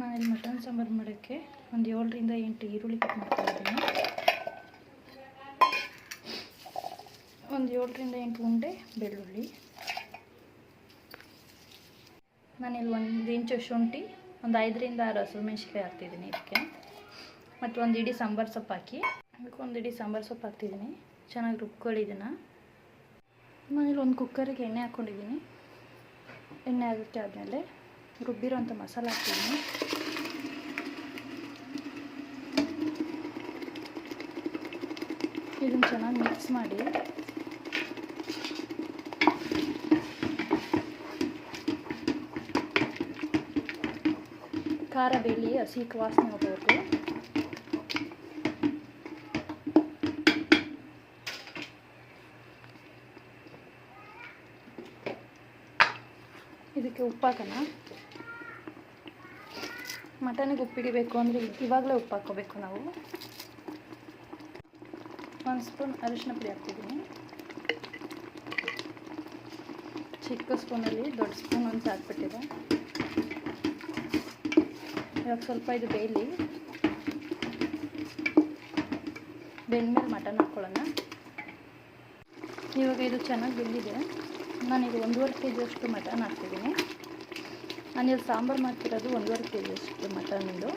ನಾನಿಲ್ಲಿ ಮಟನ್ ಸಾಂಬಾರು ಮಾಡೋಕ್ಕೆ ಒಂದು ಏಳರಿಂದ ಎಂಟು ಈರುಳ್ಳಿ ಕಟ್ ಮಾಡ್ತಾ ಇದ್ದೀನಿ ಒಂದು ಏಳರಿಂದ ಎಂಟು ಉಂಡೆ ಬೆಳ್ಳುಳ್ಳಿ. ನಾನಿಲ್ಲಿ ಒಂದು ಇಂಚು ಶುಂಠಿ, ಒಂದು ಐದರಿಂದ ಆರು ಹಸಿರು ಮೆಣಸಿಕಾಯಿ ಹಾಕ್ತಿದ್ದೀನಿ ಇದಕ್ಕೆ. ಮತ್ತು ಒಂದು ಇಡೀ ಸಾಂಬಾರು ಸೊಪ್ಪು ಹಾಕಿ, ಅದಕ್ಕೆ ಒಂದು ಇಡೀ ಸಾಂಬಾರು ಸೊಪ್ಪು ಹಾಕ್ತಿದ್ದೀನಿ. ಚೆನ್ನಾಗಿ ರುಬ್ಕೊಳ್ಳಿ ಇದನ್ನು. ನಾನಿಲ್ಲಿ ಒಂದು ಕುಕ್ಕರಿಗೆ ಎಣ್ಣೆ ಹಾಕ್ಕೊಂಡಿದ್ದೀನಿ. ಎಣ್ಣೆ ಆಗುತ್ತೆ ಆದಮೇಲೆ ರುಬ್ಬಿರೋಂಥ ಮಸಾಲೆ ಹಾಕ್ತೀನಿ ಇದನ್ನು ಚೆನ್ನಾಗಿ ಮಿಕ್ಸ್ ಮಾಡಿ. ಖಾರ ಬೇಳಿ ಹಸಿ, ವಾಸನೆ ಹೋಗೋದು ಇದಕ್ಕೆ ಉಪ್ಪು ಹಾಕೋಣ ಮಟನಿಗೆ ಉಪ್ಪಿಡಿಬೇಕು ಅಂದರೆ ಇವಾಗಲೇ ಉಪ್ಪು ಹಾಕೋಬೇಕು ನಾವು. ಒಂದು ಸ್ಪೂನ್ ಅರಿಶಿನ ಪುಡಿ ಹಾಕ್ತಿದ್ದೀನಿ. ಚಿಕ್ಕ ಸ್ಪೂನಲ್ಲಿ ದೊಡ್ಡ ಸ್ಪೂನ್ ಅಂತ ಹಾಕ್ಬಿಟ್ಟಿದೆ ಇವಾಗ ಸ್ವಲ್ಪ ಇದು ಬೇಯಲಿ. ಬೆಂದ್ಮೇಲೆ ಮಟನ್ ಹಾಕ್ಕೊಳ್ಳೋಣ ಇವಾಗ ಇದು ಚೆನ್ನಾಗಿ ಬೆಂದಿದೆ. ನಾನೀಗ ಒಂದೂವರೆ ಕೆ ಜಿಯಷ್ಟು ಮಟನ್ ಹಾಕ್ತಿದ್ದೀನಿ. ನಾನಿಲ್ಲಿ ಸಾಂಬಾರು ಮಾಡ್ತಿರೋದು ಒಂದೂವರೆ ಕೆ ಜಿಯಷ್ಟು ಮಟನಿಂದು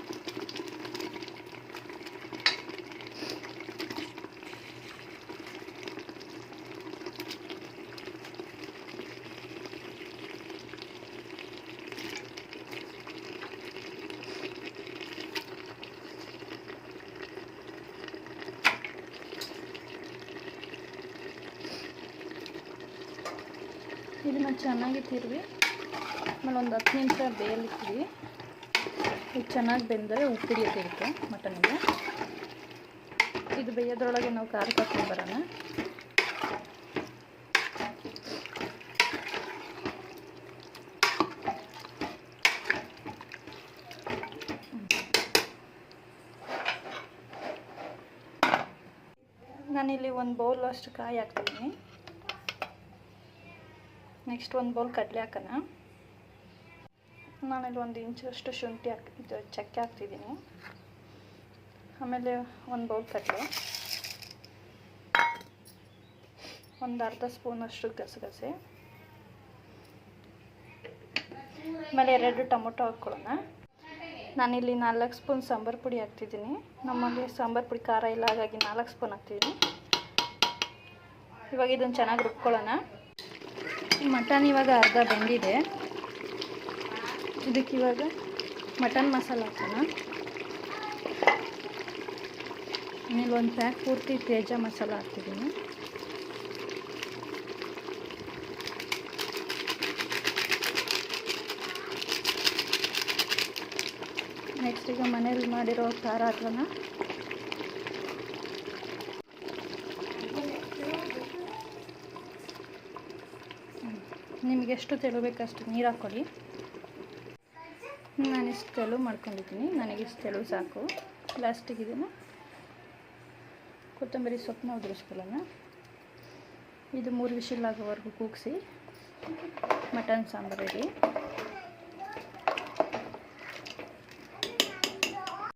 ಇದನ್ನು ಚೆನ್ನಾಗಿ ತಿರುವಿ. ಆಮೇಲೆ ಒಂದು ಹತ್ತು ನಿಮಿಷ ಬೇಯಲಿಕ್ಕಿವಿ ಇದು ಚೆನ್ನಾಗಿ ಬೆಂದರೆ ಉಪ್ಪು ಹಿಡಿಯುತ್ತೆ ಮಟನ್ಗೆ ಮಟನಿಗೆ. ಇದು ಬೇಯೋದ್ರೊಳಗೆ ನಾವು ಖಾರ ಕಟ್ಕೊಂಡು ಬರೋಣ. ನಾನಿಲ್ಲಿ ಒಂದು ಬೌಲ್ ಅಷ್ಟು ಕಾಯಿ ಹಾಕ್ತಿದ್ದೀನಿ ನೆಕ್ಸ್ಟ್ ಒಂದು ಬೌಲ್ ಕಡಲೆ ಹಾಕೋಣ. ನಾನಿಲ್ಲಿ ಒಂದು ಇಂಚಷ್ಟು ಶುಂಠಿ ಹಾಕಿ ಇದು ಚಕ್ಕೆ ಹಾಕ್ತಿದ್ದೀನಿ. ಆಮೇಲೆ ಒಂದು ಬೌಲ್ ಕಡಲೆ. ಒಂದು ಅರ್ಧ ಸ್ಪೂನಷ್ಟು ಗಸಗಸೆ. ಆಮೇಲೆ ಎರಡು ಟೊಮೊಟೊ ಹಾಕ್ಕೊಳ್ಳೋಣ ನಾನಿಲ್ಲಿ ನಾಲ್ಕು ಸ್ಪೂನ್ ಸಾಂಬಾರು ಪುಡಿ ಹಾಕ್ತಿದ್ದೀನಿ. ನಮ್ಮಲ್ಲಿ ಸಾಂಬಾರು ಪುಡಿ ಖಾರ ಇಲ್ಲ, ಹಾಗಾಗಿ ನಾಲ್ಕು ಸ್ಪೂನ್ ಹಾಕ್ತಿದ್ದೀನಿ. ಇವಾಗ ಇದನ್ನು ಚೆನ್ನಾಗಿ ರುಬ್ಕೊಳ್ಳೋಣ. ಮಟನ್ ಇವಾಗ ಅರ್ಧ ಬೆಂದಿದೆ. ಇದಕ್ಕೆ ಇವಾಗ ಮಟನ್ ಮಸಾಲ ಹಾಕೋಣ. ಆಮೇಲೆ ಒಂದು ಪ್ಯಾಕ್ ಪೂರ್ತಿ ತೇಜ ಮಸಾಲ ಹಾಕ್ತಿದ್ದೀನಿ. ನೆಕ್ಸ್ಟ್ ಈಗ ಮನೇಲಿ ಮಾಡಿರೋ ಖಾರ ಹಾಕೋಣ. ನಿಮಗೆ ಎಷ್ಟು ತೆಳು ಅಷ್ಟು ನೀರು ಹಾಕ್ಕೊಳ್ಳಿ. ನಾನು ಇಷ್ಟು ತೆಳು ಮಾಡ್ಕೊಂಡಿದ್ದೀನಿ. ನನಗೆ ಇಷ್ಟು ತೆಳು ಸಾಕು. ಲಾಸ್ಟಿಗೆ ಇದನ್ನು ಕೊತ್ತಂಬರಿ ಸೊಪ್ಪನ್ನ ಉದುರಿಸ್ಕೊಳ್ಳೋಣ. ಇದು ಮೂರು ವಿಷಲ್ ಆಗೋವರೆಗೂ ಕೂಗಿಸಿ. Mutton sambar ready